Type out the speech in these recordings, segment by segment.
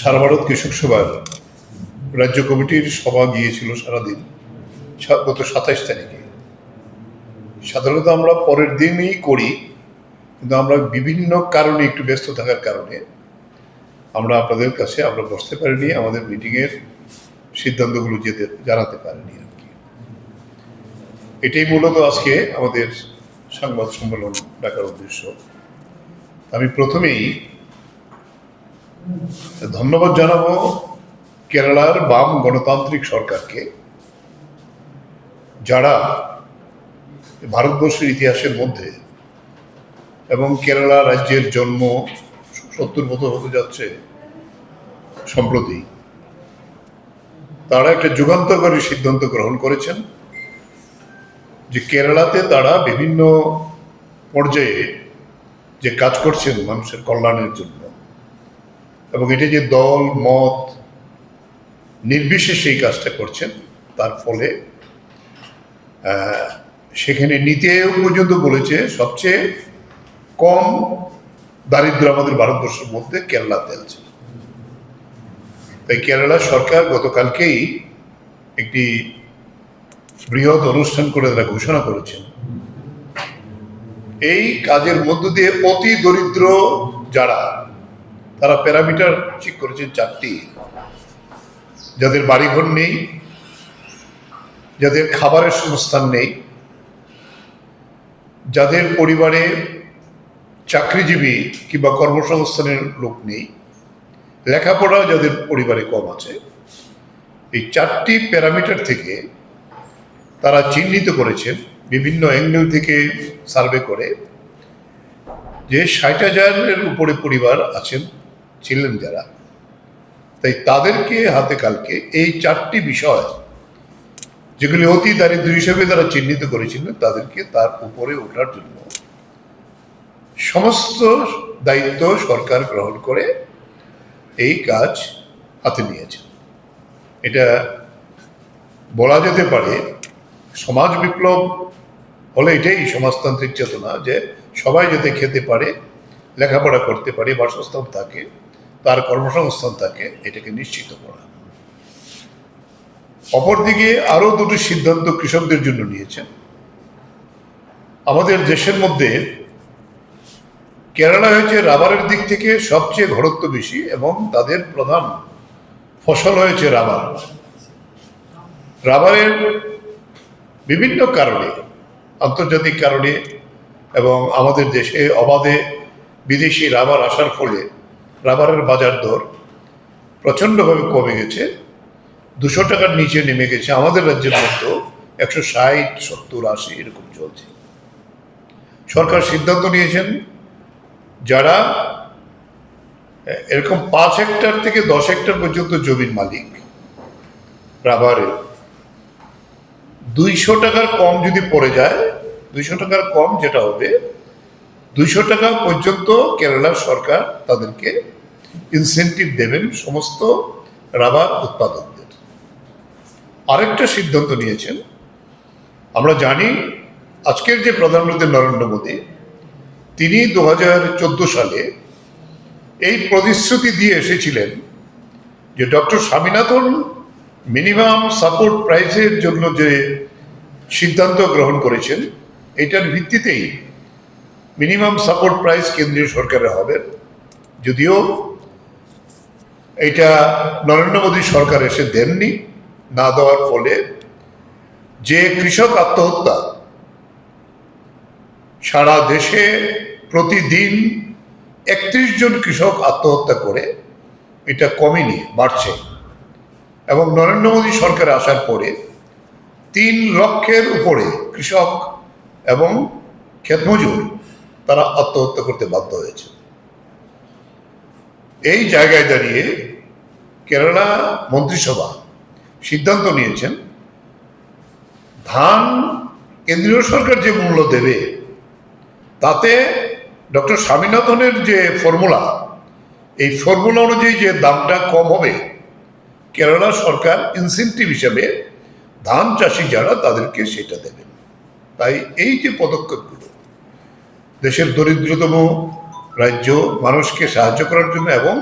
সারা ভারত কৃষক সভার রাজ্য কমিটির সভা গিয়েছিল সারাদিন গত সাতাইশ তারিখে। সাধারণত আমরা পরের দিনই করি, কিন্তু আমরা বিভিন্ন কারণে একটু ব্যস্ত থাকার কারণে আমরা আপনাদের কাছে, আমরা বসতে পারিনি, আমাদের মিটিংয়ের সিদ্ধান্তগুলো যেতে, জানাতে পারিনি আর কি। এটাই মূলত আজকে আমাদের সংবাদ সম্মেলন ডাকার উদ্দেশ্য। আমি প্রথমেই ধন্যবাদ জানাব কেরালার বাম গণতান্ত্রিক সরকারকে, যারা ভারতবর্ষের ইতিহাসের মধ্যে এবং কেরালা রাজ্যের জন্ম সত্তর বছর হতে যাচ্ছে সম্প্রতি, তারা একটা যুগান্তকারী সিদ্ধান্ত গ্রহণ করেছেন যে কেরালাতে তারা বিভিন্ন পর্যায়ে যে কাজ করছেন মানুষের কল্যাণের জন্য। এবং এটা যে দল, মত নির্বিশেষে এই কাজটা করছেন, তার ফলে সেখানে নিতেও পর্যন্ত বলেছে সবচেয়ে কম দারিদ্র আমাদের ভারতবর্ষের মধ্যে কেরালাতে আছে তাই কেরালা সরকার গতকালকেই একটি বৃহৎ অনুষ্ঠান করে তারা ঘোষণা করেছেন। এই কাজের মধ্য দিয়ে অতি দরিদ্র যারা তারা প্যারামিটার ঠিক করেছেন চারটি। যাদের বাড়িঘর নেই, যাদের খাবারের সংস্থান নেই, যাদের পরিবারে চাকরিজীবী কিংবা কর্মসংস্থানের লোক নেই লেখাপড়া যাদের পরিবারে কম আছে, এই চারটি প্যারামিটার থেকে তারা চিহ্নিত করেছেন, বিভিন্ন অ্যাঙ্গেল থেকে সার্ভে করে যে ষাট হাজারের উপরে পরিবার আছেন ছিলেন যারা। তাই তাদেরকে হাতে কালকে এই চারটি বিষয়, যেগুলি অতি দারিদ্র হিসেবে তারা চিহ্নিত করেছিলেন তাদেরকে তার উপরে ওঠার জন্য সমস্ত দায়িত্ব সরকার গ্রহণ করে এই কাজ হাতে নিয়েছে। এটা বলা যেতে পারে সমাজ বিপ্লব হলে এটাই সমাজতান্ত্রিক চেতনা যে সবাই যাতে খেতে পারে, লেখাপড়া করতে পারে, বাসস্থান থাকে তার কর্মসংস্থান থাকে এটাকে নিশ্চিত করা। অপরদিকে আরও দুটি সিদ্ধান্ত কৃষকদের জন্য নিয়েছেন। আমাদের দেশের মধ্যে কেরালা হয়েছে রাবারের দিক থেকে সবচেয়ে ঘরত্ব বেশি এবং তাদের প্রধান ফসল হয়েছে রাবার। রাবারের বিভিন্ন কারণে, আন্তর্জাতিক কারণে এবং আমাদের দেশে অবাধে বিদেশি রাবার আসার ফলে রাবারের বাজার দর প্রচণ্ডভাবে কমে গেছে। দুশো টাকার নিচে নেমে গেছে। আমাদের রাজ্যের মধ্যে একশো ষাট, সত্তর, আশি এরকম চলছে। সরকার সিদ্ধান্ত নিয়েছেন যারা এরকম পাঁচ হেক্টর থেকে দশ হেক্টর পর্যন্ত জমির মালিক রাবারের দুইশো টাকার কম যদি পড়ে যায়, দুইশো টাকার কম যেটা হবে দুইশো টাকা পর্যন্ত কেরালার সরকার তাদেরকে ইনসেন্টিভ দেবেন সমস্ত রাবার উৎপাদকদের। আরেকটা সিদ্ধান্ত নিয়েছেন, আমরা জানি আজকের যে প্রধানমন্ত্রী নরেন্দ্র মোদী, তিনি দু হাজার চোদ্দ সালে এই প্রতিশ্রুতি দিয়ে এসেছিলেন যে ডক্টর স্বামীনাথন মিনিমাম সাপোর্ট প্রাইসের জন্য যে সিদ্ধান্ত গ্রহণ করেছেন, এটার ভিত্তিতেই মিনিমাম সাপোর্ট প্রাইস কেন্দ্রীয় সরকারের হবে। যদিও এটা নরেন্দ্র মোদী সরকার এসে দেননি, না দেওয়ার ফলে যে কৃষক আত্মহত্যা সারা দেশে প্রতিদিন একত্রিশ জন কৃষক আত্মহত্যা করে, এটা কমেনি, বাড়ছে। এবং নরেন্দ্র মোদী সরকার আসার পরে তিন লক্ষের উপরে কৃষক এবং ক্ষেতমজুর তারা আত্মহত্যা করতে বাধ্য হয়েছে। এই জায়গায় দাঁড়িয়ে কেরালা মন্ত্রিসভা সিদ্ধান্ত নিয়েছেন, ধান কেন্দ্রীয় সরকার যে মূল্য দেবে, তাতে ডক্টর স্বামীনাথনের যে ফর্মুলা, এই ফর্মুলা অনুযায়ী যে দামটা কম হবে, কেরালা সরকার ইনসেন্টিভ হিসাবে ধান চাষি যারা তাদেরকে সেটা দেবেন। তাই এই যে পদক্ষেপগুলো দেশের দরিদ্রতম রাজ্য মানুষকে সাহায্য করার জন্য এবং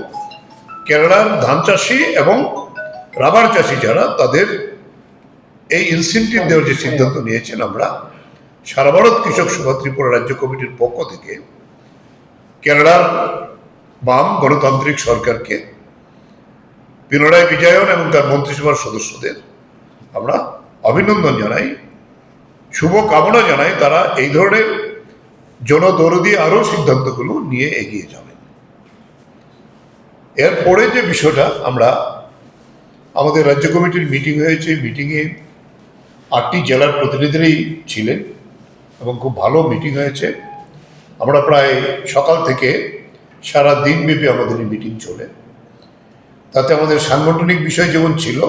কেরালার ধান চাষি এবং রাবার চাষি যারা, তাদের এই ইনসেন্টিভ দেওয়ার যে সিদ্ধান্ত নিয়েছেন আমরা, সারা ভারত কৃষক সভা ত্রিপুরা রাজ্য কমিটির পক্ষ থেকে কেরালার বাম গণতান্ত্রিক সরকারকে পিনরায় বিজয়ন এবং তার মন্ত্রিসভার সদস্যদের আমরা অভিনন্দন জানাই শুভ কামনা জানাই তারা এই ধরনের জনদরদি আরও সিদ্ধান্তগুলো নিয়ে এগিয়ে যাবেন এরপরে যে বিষয়টা আমরা আমাদের রাজ্য কমিটির মিটিং হয়েছে, মিটিংয়ে আটটি জেলার প্রতিনিধিরাই ছিলেন এবং খুব ভালো মিটিং হয়েছে। আমরা প্রায় সকাল থেকে সারা দিন দিনব্যাপী আমাদের এই মিটিং চলে। তাতে আমাদের সাংগঠনিক বিষয় যেমন ছিল,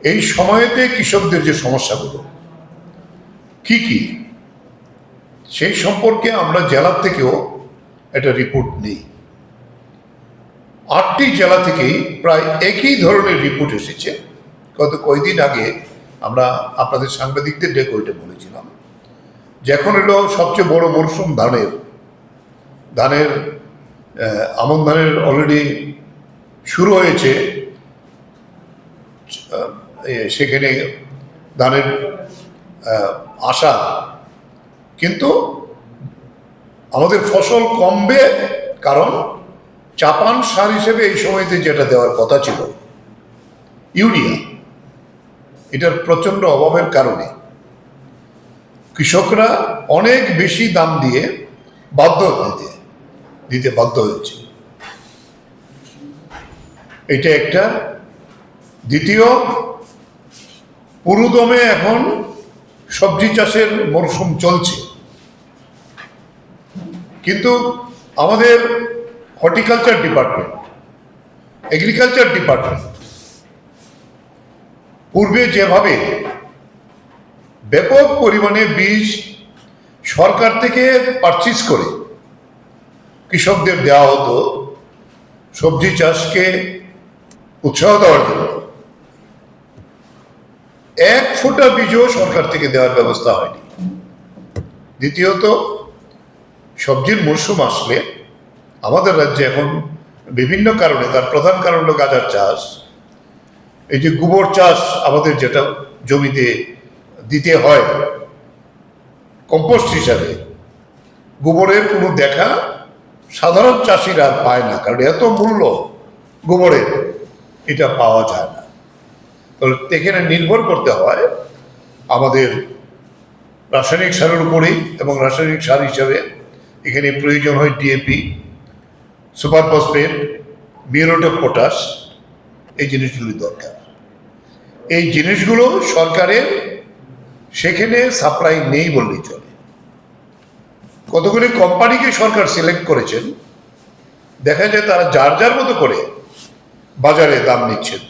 এই সময়েতে কৃষকদের যে সমস্যাগুলো, কি কি সেই সম্পর্কে আমরা জেলার থেকেও একটা রিপোর্ট নেই। আটটি জেলা থেকেই প্রায় একই ধরনের রিপোর্ট এসেছে। গত কয়েকদিন আগে আমরা আপনাদের সাংবাদিকদের ডেকে ওইটা বলেছিলাম। যে এখন এলো সবচেয়ে বড় মরশুম ধানের। ধানের আমন ধানের অলরেডি শুরু হয়েছে। সেখানে ধানের আশা কিন্তু আমাদের ফসল কমবে কারণ চাপান সার হিসেবে এই সময়তে যেটা দেওয়ার কথা ছিল, ইউরিয়া। এটার প্রচণ্ড অভাবের কারণে। কৃষকরা অনেক বেশি দাম দিয়ে বাধ্য দিতে দিতে বাধ্য হয়েছে। এটা একটা। দ্বিতীয়, পুরুদমে এখন সবজি চাষের মরশুম চলছে। কিন্তু আমাদের হর্টিকালচার ডিপার্টমেন্ট, এগ্রিকালচার ডিপার্টমেন্ট পূর্বে যেভাবে ব্যাপক পরিমাণে বীজ সরকার থেকে পারচেজ করে কৃষকদের দেওয়া হতো, সবজি চাষকে উৎসাহ দেওয়ার জন্য, এক ফোঁটা বীজও সরকার থেকে দেওয়ার ব্যবস্থা হয়নি। দ্বিতীয়ত সবজির মরশুম আসলে আমাদের রাজ্যে এখন বিভিন্ন কারণে, তার প্রধান কারণ হলো গাঁজার চাষ। এই যে গোবর চাষ আমাদের যেটা জমিতে দিতে হয়, কম্পোস্ট হিসাবে, গোবরের কোনো দেখা সাধারণ চাষিরা পায় না, কারণ এত মূল্য গোবরের এটা পাওয়া যায় না। তাহলে এখানে নির্ভর করতে হয় আমাদের রাসায়নিক সারের উপরেই এবং রাসায়নিক সার হিসাবে এখানে প্রয়োজন হয় DAP super phosphate muriate of potash, এই জিনিসগুলি দরকার। এই জিনিসগুলো সরকারের সেখানে সাপ্লাই নেই বললেই চলে। কতগুলি কোম্পানিকে সরকার সিলেক্ট করেছেন, দেখা যায় তারা যার যার মতো করে বাজারে দাম নিচ্ছেন।